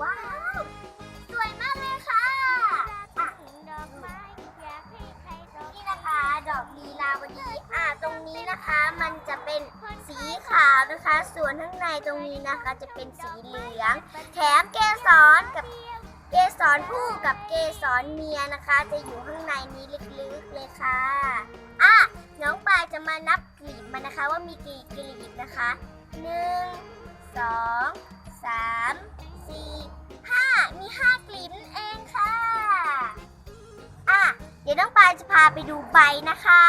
ว้าว สวยมากเลยค่ะนี่นะคะ ดอกลีลาวดีอ่าตรงนี้นะคะมันจะเป็นสีขาวนะคะ ส่วนข้างในตรงนี้นะคะจะเป็นสีเหลือง แถมเกสรกับเกสรผู้กับเกสรเมียนะคะ จะอยู่ข้างในนี้ลึกๆเลยค่ะอะน้องปลายจะมานับกลีบมันนะคะว่ามีกี่กลีบนะคะหนึ่งสองสาม สี่ห้ามีห้ากลีบนั่นเองค่ะ อะ เดี๋ยวน้องปายจะพาไปดูใบนะคะ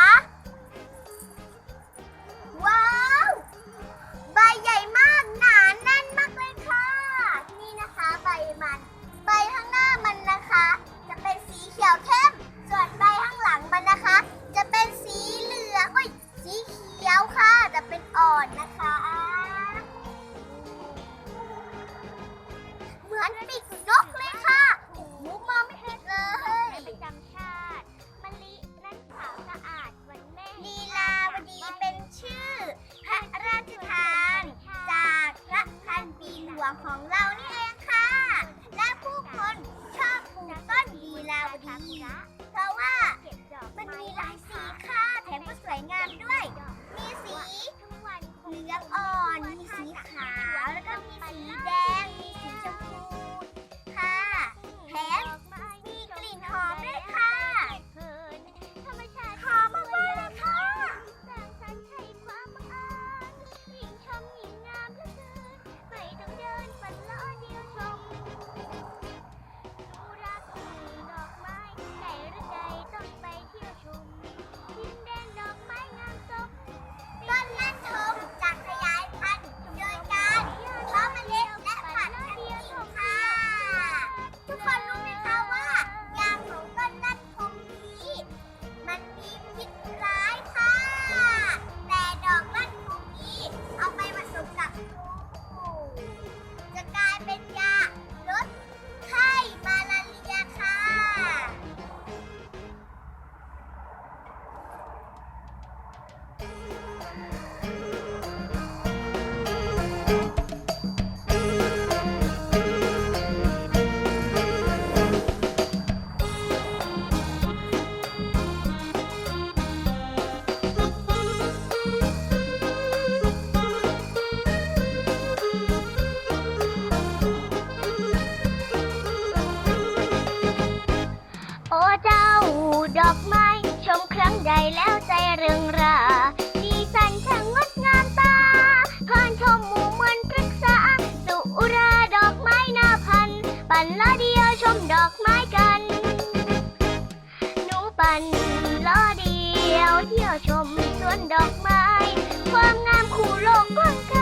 เหมือนปีกนกเลยค่ะมุกมองไม่ผิดเลยประจำชาติมะลินั้นขาวสะอาดวันแม่ลีลาวดีเป็นชื่อ พระราชทาน จากพระพันปีหลวงของเรานี่เองค่ะ และผู้คนชอบปลูกต้นลีลาวดี เพราะว่าเก็บดอกมันมีหลายสีค่ะ แถมก็สวยงามด้วย มีสีทั้งวันคเหลืองอ่อน โอ้เจ้าดอกไม้ชมครั้งใดแล้ว ยวเที่ยวชมสวนดอกไม้ ความงามคู่โลกกว้างไกล